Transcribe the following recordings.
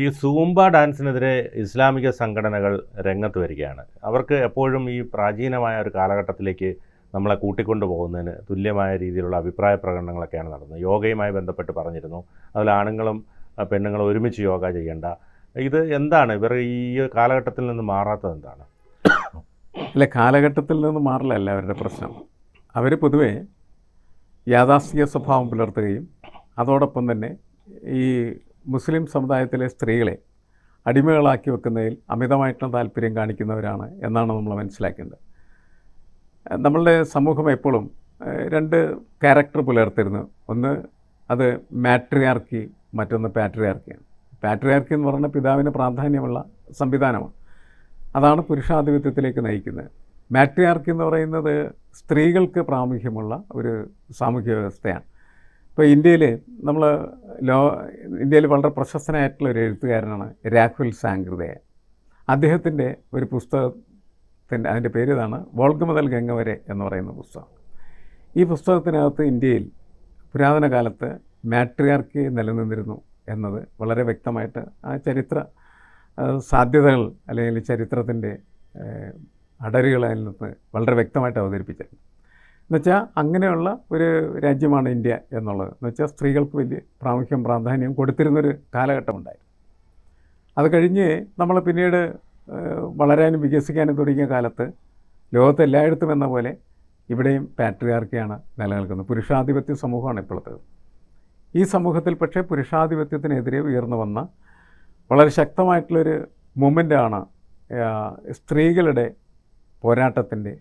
ഈ സൂംബ ഡാൻസിനെതിരെ ഇസ്ലാമിക സംഘടനകൾ രംഗത്ത് വരികയാണ്. അവർക്ക് എപ്പോഴും ഈ പ്രാചീനമായ ഒരു കാലഘട്ടത്തിലേക്ക് നമ്മളെ കൂട്ടിക്കൊണ്ടു പോകുന്നതിന് തുല്യമായ രീതിയിലുള്ള അഭിപ്രായ പ്രകടനങ്ങളൊക്കെയാണ് നടന്നത്. യോഗയുമായി ബന്ധപ്പെട്ട് പറഞ്ഞിരുന്നു. അതിൽ ആണുങ്ങളും പെണ്ണുങ്ങളും ഒരുമിച്ച് യോഗ ചെയ്യേണ്ട. ഇത് എന്താണ്? ഇവർ ഈ കാലഘട്ടത്തിൽ നിന്ന് മാറാത്തത് എന്താണ്? അല്ല കാലഘട്ടത്തിൽ നിന്ന് മാറില്ല അവരുടെ പ്രശ്നം. അവർ പൊതുവെ യാഥാസ്ഥിക സ്വഭാവം പുലർത്തുകയും അതോടൊപ്പം തന്നെ ഈ മുസ്ലിം സമുദായത്തിലെ സ്ത്രീകളെ അടിമകളാക്കി വെക്കുന്നതിൽ അമിതമായിട്ടുള്ള താല്പര്യം കാണിക്കുന്നവരാണ് എന്നാണ് നമ്മൾ മനസ്സിലാക്കേണ്ടത്. നമ്മളുടെ സമൂഹം എപ്പോഴും രണ്ട് ക്യാരക്ടർ പുലർത്തിരുന്നു. ഒന്ന് അത് മാട്രിയാർക്കി മറ്റൊന്ന് പാട്രിയാർക്കിയാണ്. പാട്രിയാർക്കി എന്ന് പറഞ്ഞാൽ പിതാവിന് പ്രാധാന്യമുള്ള സംവിധാനമാണ്. അതാണ് പുരുഷാധിപത്യത്തിലേക്ക് നയിക്കുന്നത്. മാട്രിയാർക്കി എന്ന് പറയുന്നത് സ്ത്രീകൾക്ക് പ്രാമുഖ്യമുള്ള ഒരു സാമൂഹ്യ വ്യവസ്ഥയാണ്. ഇപ്പോൾ ഇന്ത്യയിൽ നമ്മൾ ലോ ഇന്ത്യയിൽ വളരെ പ്രശസ്തനായിട്ടുള്ള ഒരു എഴുത്തുകാരനാണ് രാഘുൽ സാങ്കൃതയ അദ്ദേഹത്തിന്റെ ഒരു പുസ്തകത്തിന്റെ അതിന്റെ പേര് ഇതാണ് വോൾഗ് മുതൽ ഗംഗ വരെ എന്ന് പറയുന്ന പുസ്തകം. ഈ പുസ്തകത്തിനകത്ത് ഇന്ത്യയിൽ പുരാതന കാലത്ത് മാട്രിയാർക്കി നിലനിന്നിരുന്നു എന്നത് വളരെ വ്യക്തമായിട്ട് ആ ചരിത്ര സാധ്യതകൾ അല്ലെങ്കിൽ ചരിത്രത്തിന്റെ അടരുകൾ അതിൽ നിന്ന് വളരെ വ്യക്തമായിട്ട് അവതരിപ്പിച്ചിട്ടുണ്ട്. എന്നുവെച്ചാൽ അങ്ങനെയുള്ള ഒരു രാജ്യമാണ് ഇന്ത്യ എന്നുള്ളത്. എന്നുവെച്ചാൽ സ്ത്രീകൾക്ക് വലിയ പ്രാമുഖ്യം പ്രാധാന്യം കൊടുത്തിരുന്നൊരു കാലഘട്ടമുണ്ടായിരുന്നു. അത് കഴിഞ്ഞ് നമ്മൾ പിന്നീട് വളരാനും വികസിക്കാനും തുടങ്ങിയ കാലത്ത് ലോകത്ത് എല്ലായിടത്തും എന്ന പോലെ ഇവിടെയും പാട്രിയാർക്കിയാണ് നിലനിൽക്കുന്നത്. പുരുഷാധിപത്യ സമൂഹമാണ് ഇപ്പോഴത്തേത് ഈ സമൂഹത്തിൽ പക്ഷേ പുരുഷാധിപത്യത്തിനെതിരെ ഉയർന്നു വന്ന വളരെ ശക്തമായിട്ടുള്ളൊരു മൂമെന്റാണ് സ്ത്രീകളുടെ പോരാട്ടത്തിന്റെ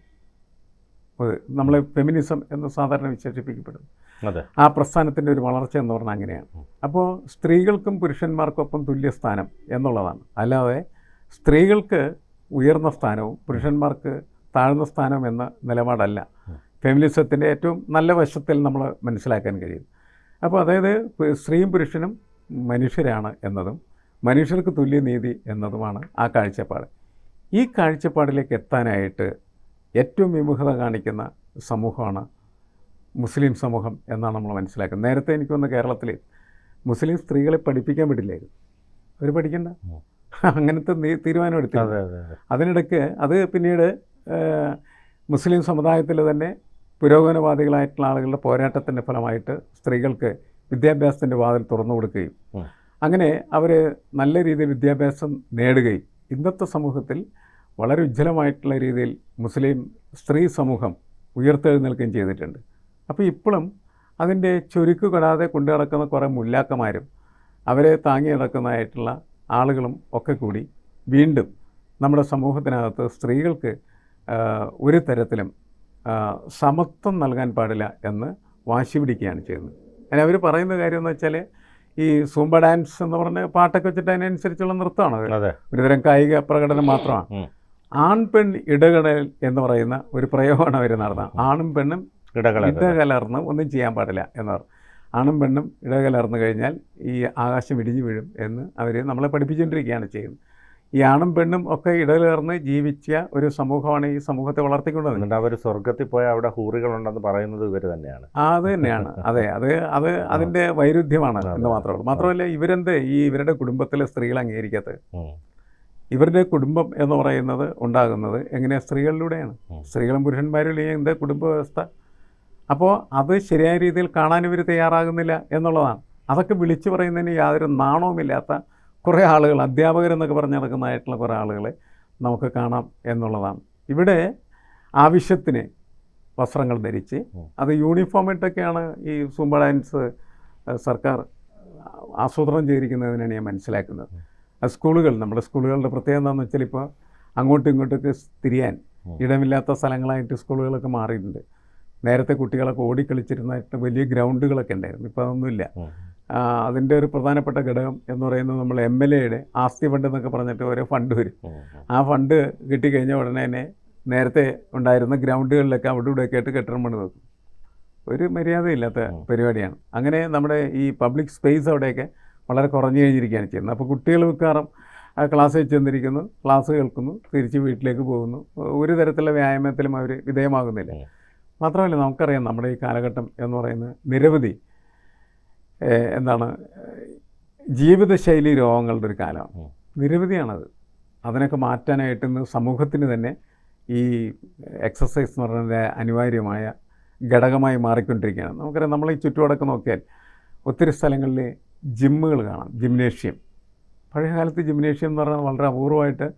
നമ്മൾ ഫെമിനിസം എന്ന് സാധാരണ വിശേഷിപ്പിക്കപ്പെടും അതെ. ആ പ്രസ്ഥാനത്തിന്റെ ഒരു വളർച്ച എന്ന് പറഞ്ഞാൽ അങ്ങനെയാണ്. അപ്പോൾ സ്ത്രീകൾക്കും പുരുഷന്മാർക്കൊപ്പം തുല്യ സ്ഥാനം എന്നുള്ളതാണ്. അല്ലാതെ സ്ത്രീകൾക്ക് ഉയർന്ന സ്ഥാനവും പുരുഷന്മാർക്ക് താഴ്ന്ന സ്ഥാനം എന്ന നിലപാടല്ല. ഫെമിനിസത്തിന്റെ ഏറ്റവും നല്ല വശത്തിൽ നമ്മൾ മനസ്സിലാക്കാൻ കഴിയും. അപ്പോൾ അതായത് സ്ത്രീയും പുരുഷനും മനുഷ്യരാണ് എന്നതും മനുഷ്യർക്ക് തുല്യ നീതി എന്നതുമാണ് ആ കാഴ്ചപ്പാട്. ഈ കാഴ്ചപ്പാടിലേക്ക് എത്താനായിട്ട് ഏറ്റവും വിമുഖത കാണിക്കുന്ന സമൂഹമാണ് മുസ്ലിം സമൂഹം എന്നാണ് നമ്മൾ മനസ്സിലാക്കുന്നത്. നേരത്തെ എനിക്ക് വന്ന കേരളത്തിൽ മുസ്ലിം സ്ത്രീകളെ പഠിപ്പിക്കാൻ പറ്റില്ലായിരുന്നു അവർ പഠിക്കണ്ട. അങ്ങനത്തെ നീ- തീരുമാനം അതെ അതിനിടയ്ക്ക് അത് പിന്നീട് മുസ്ലിം സമുദായത്തിൽ തന്നെ പുരോഗമനവാദികളായിട്ടുള്ള ആളുകളുടെ പോരാട്ടത്തിന്റെ ഫലമായിട്ട് സ്ത്രീകൾക്ക് വിദ്യാഭ്യാസത്തിന്റെ വാതിൽ തുറന്നു കൊടുക്കുകയും അങ്ങനെ അവർ നല്ല രീതിയിൽ വിദ്യാഭ്യാസം നേടുകയും ഇന്നത്തെ സമൂഹത്തിൽ വളരെ ഉജ്ജ്വലമായിട്ടുള്ള രീതിയിൽ മുസ്ലിം സ്ത്രീ സമൂഹം ഉയർത്തെഴുന്നേൽക്കുകയും ചെയ്തിട്ടുണ്ട്. അപ്പോൾ ഇപ്പോഴും അതിന്റെ ചുരുക്ക് കെടാതെ കൊണ്ടു നടക്കുന്ന കുറേ മുല്ലാക്കന്മാരും അവരെ താങ്ങി നടക്കുന്നതായിട്ടുള്ള ആളുകളും ഒക്കെ കൂടി വീണ്ടും നമ്മുടെ സമൂഹത്തിനകത്ത് സ്ത്രീകൾക്ക് ഒരു തരത്തിലും സമത്വം നൽകാൻ പാടില്ല എന്ന് വാശി പിടിക്കുകയാണ് ചെയ്യുന്നത്. അതിന് അവർ പറയുന്ന കാര്യം എന്ന് വെച്ചാൽ ഈ സൂംബ ഡാൻസ് എന്ന് പറഞ്ഞ പാട്ടൊക്കെ വെച്ചിട്ട് അതിനനുസരിച്ചുള്ള നൃത്തമാണ്. ഒരുതരം കായിക പ്രകടനം മാത്രമാണ്. ഉം. ആൺ പെൺ ഇടകടൽ എന്ന് പറയുന്ന ഒരു പ്രയോഗമാണ് അവർ നടന്നത് ആണും പെണ്ണും ഇടകലർന്ന്. ഒന്നും ചെയ്യാൻ പാടില്ല എന്ന് പറഞ്ഞു ആണും പെണ്ണും ഇടകലർന്ന് കഴിഞ്ഞാൽ ഈ ആകാശം ഇടിഞ്ഞു വീഴും എന്ന് അവർ നമ്മളെ പഠിപ്പിച്ചുകൊണ്ടിരിക്കുകയാണ് ചെയ്യുന്നത്. ഈ ആണും പെണ്ണും ഒക്കെ ഇടകലർന്ന് ജീവിച്ച ഒരു സമൂഹമാണ് ഈ സമൂഹത്തെ വളർത്തിക്കൊണ്ടുവന്നത് അവർ സ്വർഗത്തിൽ പോയ അവിടെ ഹൂറികളുണ്ടെന്ന് പറയുന്നത് ഇവർ തന്നെയാണ്. ആ അത് തന്നെയാണ്. അതെ അത് അത് അതിന്റെ വൈരുദ്ധ്യമാണ് എന്ന് മാത്രമേ ഉള്ളൂ. മാത്രമല്ല ഇവരെന്ത് ഈ ഇവരുടെ കുടുംബത്തിലെ സ്ത്രീകൾ അംഗീകരിക്കാത്തത്. ഇവരുടെ കുടുംബം എന്ന് പറയുന്നത് ഉണ്ടാകുന്നത് എങ്ങനെ? സ്ത്രീകളിലൂടെയാണ്. സ്ത്രീകളും പുരുഷന്മാരും എന്താ കുടുംബ വ്യവസ്ഥ അപ്പോൾ അത് ശരിയായ രീതിയിൽ കാണാൻ ഇവർ തയ്യാറാകുന്നില്ല എന്നുള്ളതാണ്. അതൊക്കെ വിളിച്ചു പറയുന്നതിന് യാതൊരു നാണവുമില്ലാത്ത കുറേ ആളുകൾ അധ്യാപകരെന്നൊക്കെ പറഞ്ഞ് നടക്കുന്നതായിട്ടുള്ള കുറേ ആളുകളെ നമുക്ക് കാണാം എന്നുള്ളതാണ്. ഇവിടെ ആവശ്യത്തിന് വസ്ത്രങ്ങൾ ധരിച്ച് അത് യൂണിഫോം ഇട്ടൊക്കെയാണ് ഈ സൂംബ ഡാൻസ് സർക്കാർ ആസൂത്രണം ചെയ്തിരിക്കുന്നതിനാണ് ഞാൻ മനസ്സിലാക്കുന്നത്. സ്കൂളുകൾ നമ്മുടെ സ്കൂളുകളുടെ പ്രത്യേകത എന്താണെന്ന് വെച്ചാൽ ഇപ്പോൾ അങ്ങോട്ടും ഇങ്ങോട്ടൊക്കെ തിരിയാൻ ഇടമില്ലാത്ത സ്ഥലങ്ങളായിട്ട് സ്കൂളുകളൊക്കെ മാറിയിട്ടുണ്ട്. നേരത്തെ കുട്ടികളൊക്കെ ഓടിക്കളിച്ചിരുന്നായിട്ട് വലിയ ഗ്രൗണ്ടുകളൊക്കെ ഉണ്ടായിരുന്നു. ഇപ്പോൾ അതൊന്നുമില്ല. അതിന്റെ ഒരു പ്രധാനപ്പെട്ട ഘടകം എന്ന് പറയുന്നത് നമ്മൾ എം എൽ എയുടെ ആസ്തി ഫണ്ട് എന്നൊക്കെ പറഞ്ഞിട്ട് ഓരോ ഫണ്ട് വരും. ആ ഫണ്ട് കിട്ടിക്കഴിഞ്ഞ ഉടനെ തന്നെ നേരത്തെ ഉണ്ടായിരുന്ന ഗ്രൗണ്ടുകളിലൊക്കെ അവിടെ ഇവിടെയൊക്കെ ആയിട്ട് കെട്ടിടം പണി നോക്കും ഒരു മര്യാദയില്ലാത്ത. പരിപാടിയാണ്. അങ്ങനെ നമ്മുടെ ഈ പബ്ലിക് സ്പേസ് അവിടെയൊക്കെ വളരെ കുറഞ്ഞു കഴിഞ്ഞിരിക്കുകയാണ് ചെയ്യുന്നത്. അപ്പോൾ കുട്ടികൾ മിക്കവാറും ക്ലാസ് വെച്ച് തന്നിരിക്കുന്നു ക്ലാസ് കേൾക്കുന്നു തിരിച്ച് വീട്ടിലേക്ക് പോകുന്നു. ഒരു തരത്തിലുള്ള വ്യായാമത്തിലും അവർ വിധേയമാകുന്നില്ല. മാത്രമല്ല നമുക്കറിയാം നമ്മുടെ ഈ കാലഘട്ടം എന്ന് പറയുന്നത് നിരവധി എന്താണ് ജീവിതശൈലി രോഗങ്ങളുടെ ഒരു കാലമാണ്. നിരവധിയാണത്. അതിനൊക്കെ മാറ്റാനായിട്ട് ഇന്ന് സമൂഹത്തിന് തന്നെ ഈ എക്സസൈസ് എന്ന് പറയുന്നത് അനിവാര്യമായ ഘടകമായി മാറിക്കൊണ്ടിരിക്കുകയാണ്. നമുക്കറിയാം നമ്മൾ ഈ ചുറ്റുപാടൊക്കെ നോക്കിയാൽ ഒത്തിരി സ്ഥലങ്ങളിൽ ജിമ്മുകൾ കാണാം. ജിംനേഷ്യം. പഴയകാലത്ത് ജിംനേഷ്യം എന്ന് പറഞ്ഞാൽ വളരെ അപൂർവമായിട്ട്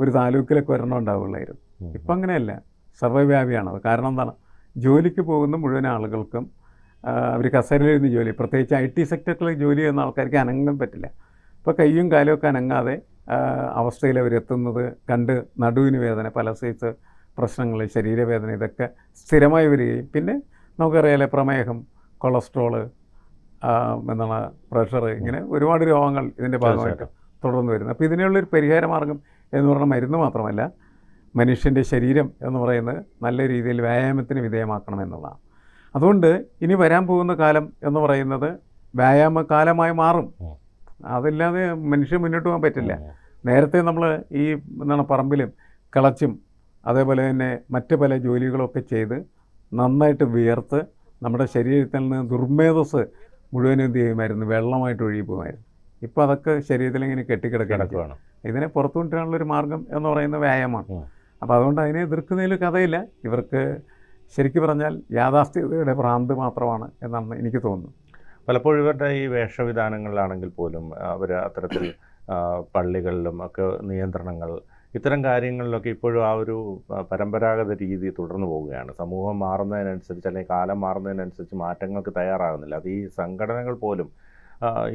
ഒരു താലൂക്കിലൊക്കെ ഒരെണ്ണം ഉണ്ടാവുകയുള്ളായിരുന്നു. ഇപ്പം അങ്ങനെയല്ല. സർവവ്യാപിയാണത് കാരണം എന്താണ്? ജോലിക്ക് പോകുന്ന മുഴുവൻ ആളുകൾക്കും അവർ കസേരയിലിരുന്ന് ജോലി പ്രത്യേകിച്ച് ഐ ടി സെക്ടറിൽ ജോലി ചെയ്യുന്ന ആൾക്കാർക്ക് അനങ്ങാൻ പറ്റില്ല. ഇപ്പോൾ കയ്യും കാലും ഒക്കെ അനങ്ങാതെ അവസ്ഥയിൽ അവരെത്തുന്നത് കണ്ട് നടുവിന് വേദന പല സൈസ് പ്രശ്നങ്ങൾ ശരീരവേദന ഇതൊക്കെ സ്ഥിരമായി വരികയും പിന്നെ നമുക്കറിയാലേ പ്രമേഹം കൊളസ്ട്രോൾ എന്താണ് പ്രഷർ ഇങ്ങനെ ഒരുപാട് രോഗങ്ങൾ ഇതിന്റെ ഭാഗമായിട്ട്. തുടർന്ന് വരുന്നത് അപ്പോൾ ഇതിനുള്ളൊരു പരിഹാര മാർഗം എന്ന് പറഞ്ഞാൽ മരുന്ന് മാത്രമല്ല മനുഷ്യന്റെ ശരീരം എന്ന് പറയുന്നത് നല്ല രീതിയിൽ വ്യായാമത്തിന് വിധേയമാക്കണം എന്നുള്ളതാണ്. അതുകൊണ്ട് ഇനി വരാൻ പോകുന്ന കാലം എന്ന് പറയുന്നത് വ്യായാമ കാലമായി മാറും. അതില്ലാതെ മനുഷ്യൻ മുന്നോട്ട് പോകാൻ പറ്റില്ല. നേരത്തെ നമ്മൾ ഈ എന്താണ് പറമ്പിലും കിളച്ചും അതേപോലെ തന്നെ മറ്റ് പല ജോലികളൊക്കെ ചെയ്ത് നന്നായിട്ട് വിയർത്ത് നമ്മുടെ ശരീരത്തിൽ നിന്ന് ദുർമേധസ് മുഴുവനും എന്ത് ചെയ്യുമായിരുന്നു വെള്ളമായിട്ട് ഒഴുകി പോകുമായിരുന്നു. ഇപ്പോൾ അതൊക്കെ ശരീരത്തിൽ ഇങ്ങനെ കെട്ടിക്കിടക്കിടക്കുകയാണ് ഇതിനെ പുറത്തു കൊണ്ടുവരാനുള്ള ഒരു മാർഗം എന്ന് പറയുന്ന വ്യായാമമാണ്. അപ്പോൾ അതുകൊണ്ട് അതിനെ എതിർക്കുന്നതിൽ കഥയില്ല. ഇവർക്ക് ശരിക്കും പറഞ്ഞാൽ യാഥാർത്ഥ്യതയുടെ ഭ്രാന്ത് മാത്രമാണ് എന്നാണ് എനിക്ക് തോന്നുന്നത്. പലപ്പോഴും ഇവരുടെ ഈ വേഷവിധാനങ്ങളിലാണെങ്കിൽ പോലും അവർ അത്തരത്തിൽ പള്ളികളിലും ഒക്കെ നിയന്ത്രണങ്ങൾ ഇത്തരം കാര്യങ്ങളിലൊക്കെ ഇപ്പോഴും ആ ഒരു പരമ്പരാഗത രീതി തുടർന്നു പോവുകയാണ്. സമൂഹം മാറുന്നതിനനുസരിച്ച് അല്ലെങ്കിൽ കാലം മാറുന്നതിനനുസരിച്ച് മാറ്റങ്ങൾക്ക് തയ്യാറാകുന്നില്ല. അത് ഈ സംഘടനകൾ പോലും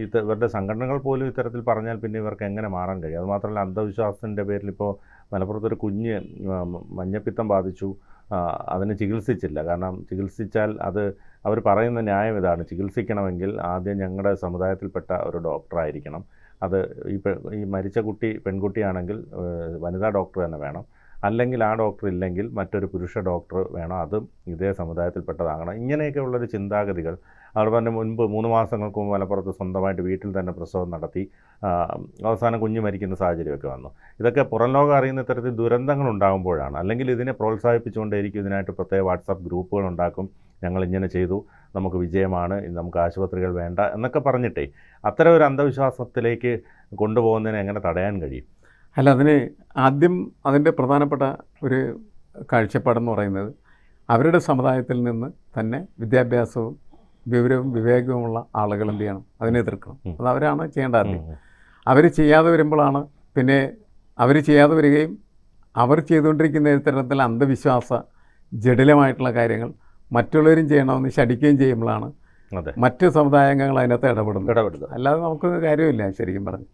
ഇത് ഇവരുടെ സംഘടനകൾ പോലും ഇത്തരത്തിൽ പറഞ്ഞാൽ പിന്നെ ഇവർക്ക് എങ്ങനെ മാറാൻ കഴിയും? അതുമാത്രമല്ല അന്ധവിശ്വാസത്തിന്റെ പേരിൽ ഇപ്പോൾ മലപ്പുറത്തൊരു കുഞ്ഞ് മഞ്ഞപ്പിത്തം ബാധിച്ചു. അതിന് ചികിത്സിച്ചില്ല. കാരണം ചികിത്സിച്ചാൽ അത് അവർ പറയുന്ന ന്യായം ഇതാണ്. ചികിത്സിക്കണമെങ്കിൽ ആദ്യം ഞങ്ങളുടെ സമുദായത്തിൽപ്പെട്ട ഒരു ഡോക്ടറായിരിക്കണം. അത് ഈ ഈ മരിച്ച കുട്ടി പെൺകുട്ടിയാണെങ്കിൽ വനിതാ ഡോക്ടർ തന്നെ വേണം. അല്ലെങ്കിൽ ആ ഡോക്ടർ ഇല്ലെങ്കിൽ മറ്റൊരു പുരുഷ ഡോക്ടർ വേണം. അതും ഇതേ സമുദായത്തിൽപ്പെട്ടതാകണം. ഇങ്ങനെയൊക്കെ ഉള്ളൊരു ചിന്താഗതികൾ അതുപോലെ തന്നെ മുൻപ് മൂന്ന് മാസങ്ങൾക്ക് മുമ്പ് മലപ്പുറത്ത് സ്വന്തമായിട്ട് വീട്ടിൽ തന്നെ പ്രസവം നടത്തി അവസാനം കുഞ്ഞ് മരിക്കുന്ന സാഹചര്യമൊക്കെ വന്നു. ഇതൊക്കെ പുറം ലോകം അറിയുന്ന ഇത്തരത്തിൽ ദുരന്തങ്ങൾ ഉണ്ടാകുമ്പോഴാണ്. അല്ലെങ്കിൽ ഇതിനെ പ്രോത്സാഹിപ്പിച്ചുകൊണ്ടേയിരിക്കും ഇതിനായിട്ട് പ്രത്യേക വാട്സാപ്പ് ഗ്രൂപ്പുകൾ ഉണ്ടാക്കും. ഞങ്ങൾ ഇങ്ങനെ ചെയ്തു നമുക്ക് വിജയമാണ് നമുക്ക് ആശുപത്രികൾ വേണ്ട എന്നൊക്കെ പറഞ്ഞിട്ടേ അത്തരം ഒരു അന്ധവിശ്വാസത്തിലേക്ക് കൊണ്ടുപോകുന്നതിനെ എങ്ങനെ തടയാൻ കഴിയും? അല്ല അതിന് ആദ്യം അതിന്റെ പ്രധാനപ്പെട്ട ഒരു കാഴ്ചപ്പാടെന്ന് പറയുന്നത് അവരുടെ സമുദായത്തിൽ നിന്ന് തന്നെ വിദ്യാഭ്യാസവും വിവരവും വിവേകവുമുള്ള ആളുകൾ എന്ത് ചെയ്യണം? അതിനെ എതിർക്കണം. അത് അവരാണ് ചെയ്യേണ്ട ആദ്യം. അവർ ചെയ്യാതെ വരുമ്പോഴാണ് പിന്നെ അവർ ചെയ്യാതെ വരികയും അവർ ചെയ്തുകൊണ്ടിരിക്കുന്ന തരത്തിൽ അന്ധവിശ്വാസ ജടിലമായിട്ടുള്ള കാര്യങ്ങൾ മറ്റുള്ളവരും ചെയ്യണമെന്ന് ശടിക്കുകയും ചെയ്യുമ്പോഴാണ് മറ്റ് സമുദായങ്ങൾ അതിനകത്ത് ഇടപെടുന്നത്. ഇടപെടുന്നത്. അല്ലാതെ നമുക്ക് കാര്യമില്ല ശരിക്കും പറഞ്ഞു.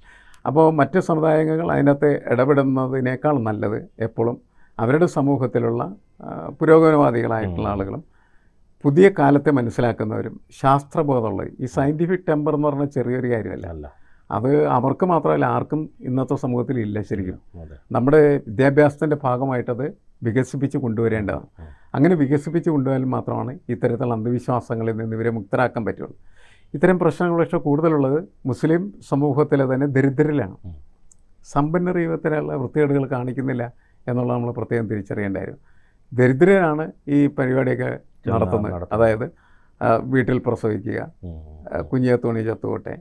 അപ്പോൾ മറ്റ് സമുദായങ്ങൾ അതിനകത്ത് ഇടപെടുന്നതിനേക്കാൾ നല്ലത് എപ്പോഴും അവരുടെ സമൂഹത്തിലുള്ള പുരോഗമനവാദികളായിട്ടുള്ള ആളുകളും പുതിയ കാലത്തെ മനസ്സിലാക്കുന്നവരും ശാസ്ത്രബോധമുള്ളത് ഈ സയന്റിഫിക് ടെമ്പർ എന്ന് പറഞ്ഞ ചെറിയൊരു കാര്യമല്ല. അല്ല. അത് അവർക്ക് മാത്രമല്ല ആർക്കും ഇന്നത്തെ സമൂഹത്തിൽ ഇല്ല ശരിക്കും. നമ്മുടെ വിദ്യാഭ്യാസത്തിന്റെ ഭാഗമായിട്ടത് വികസിപ്പിച്ച് കൊണ്ടുവരേണ്ടതാണ്. അങ്ങനെ വികസിപ്പിച്ച് കൊണ്ടുവരാൻ മാത്രമാണ് ഇത്തരത്തിലുള്ള അന്ധവിശ്വാസങ്ങളിൽ നിന്ന് ഇവരെ മുക്തരാക്കാൻ പറ്റുള്ളൂ. ഇത്തരം പ്രശ്നങ്ങൾ പക്ഷേ കൂടുതലുള്ളത് മുസ്ലിം സമൂഹത്തിലെ തന്നെ ദരിദ്രരിലാണ്. സമ്പന്ന ജീവിതത്തിലുള്ള വൃത്തികേടുകൾ കാണിക്കുന്നില്ല എന്നുള്ളത് നമ്മൾ പ്രത്യേകം തിരിച്ചറിയേണ്ടായിരുന്നു ദരിദ്രരാണ് ഈ പരിപാടിയൊക്കെ നടത്തുന്നത്. അതായത് വീട്ടിൽ പ്രസവിക്കുക കുഞ്ഞിയ തോണി ചത്തുകൊട്ടെ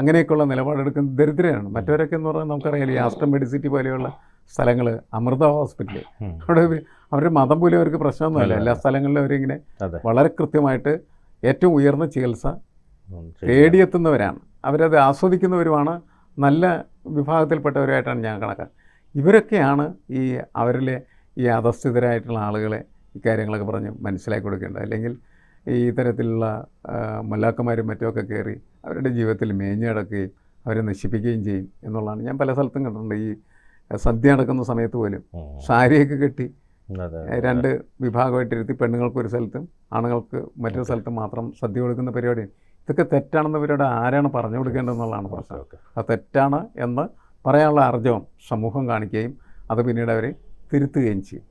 അങ്ങനെയൊക്കെയുള്ള നിലപാടെടുക്കുന്ന ദരിദ്രരാണ്. മറ്റവരൊക്കെ എന്ന് പറഞ്ഞാൽ നമുക്കറിയാം ഈ ആസ്റ്റം മെഡിസിറ്റി പോലെയുള്ള സ്ഥലങ്ങൾ അമൃത ഹോസ്പിറ്റൽ അവിടെ അവർ അവരുടെ മതം പോലും അവർക്ക് പ്രശ്നമൊന്നുമില്ല. എല്ലാ സ്ഥലങ്ങളിലും അവരിങ്ങനെ വളരെ കൃത്യമായിട്ട് ഏറ്റവും ഉയർന്ന ചികിത്സ. തേടിയെത്തുന്നവരാണ് അവരത് ആസ്വദിക്കുന്നവരുമാണ്. നല്ല വിഭാഗത്തിൽപ്പെട്ടവരുമായിട്ടാണ് ഞാൻ കണക്കാക്കുക ഇവരൊക്കെയാണ് ഈ അവരിലെ ഈ അധസ്ഥിതരായിട്ടുള്ള ആളുകളെ ഇക്കാര്യങ്ങളൊക്കെ പറഞ്ഞ് മനസ്സിലാക്കി കൊടുക്കേണ്ടത്. അല്ലെങ്കിൽ ഈ ഇത്തരത്തിലുള്ള മല്ലാക്കന്മാരും മറ്റുമൊക്കെ കയറി അവരുടെ ജീവിതത്തിൽ മേഞ്ഞു കിടക്കുകയും അവരെ നശിപ്പിക്കുകയും ചെയ്യും എന്നുള്ളതാണ്. ഞാൻ പല സ്ഥലത്തും കണ്ടിട്ടുണ്ട്. ഈ സദ്യ നടക്കുന്ന സമയത്ത് പോലും. സാരിയൊക്കെ കെട്ടി രണ്ട് വിഭാഗമായിട്ട് ഇരുത്തി പെണ്ണുങ്ങൾക്ക് ഒരു സ്ഥലത്തും ആണുങ്ങൾക്ക് മറ്റൊരു സ്ഥലത്തും മാത്രം സദ്യ കൊടുക്കുന്ന പരിപാടി ഇതൊക്കെ തെറ്റാണെന്ന് ഇവരോട് ആരാണ് പറഞ്ഞു കൊടുക്കേണ്ടതെന്നുള്ളതാണ് പ്രശ്നം. ഓക്കെ. അത് തെറ്റാണ് എന്ന് പറയാനുള്ള അർജവം സമൂഹം കാണിക്കുകയും അത് പിന്നീട് അവർ തിരുത്തുകയും ചെയ്യും.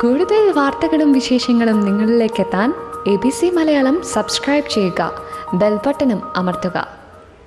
കൂടുതൽ വാർത്തകളും വിശേഷങ്ങളും നിങ്ങളിലേക്ക് എത്താൻ A B C Malayalam subscribe ചെയ്യുക. ബെൽബട്ടനും അമർത്തുക.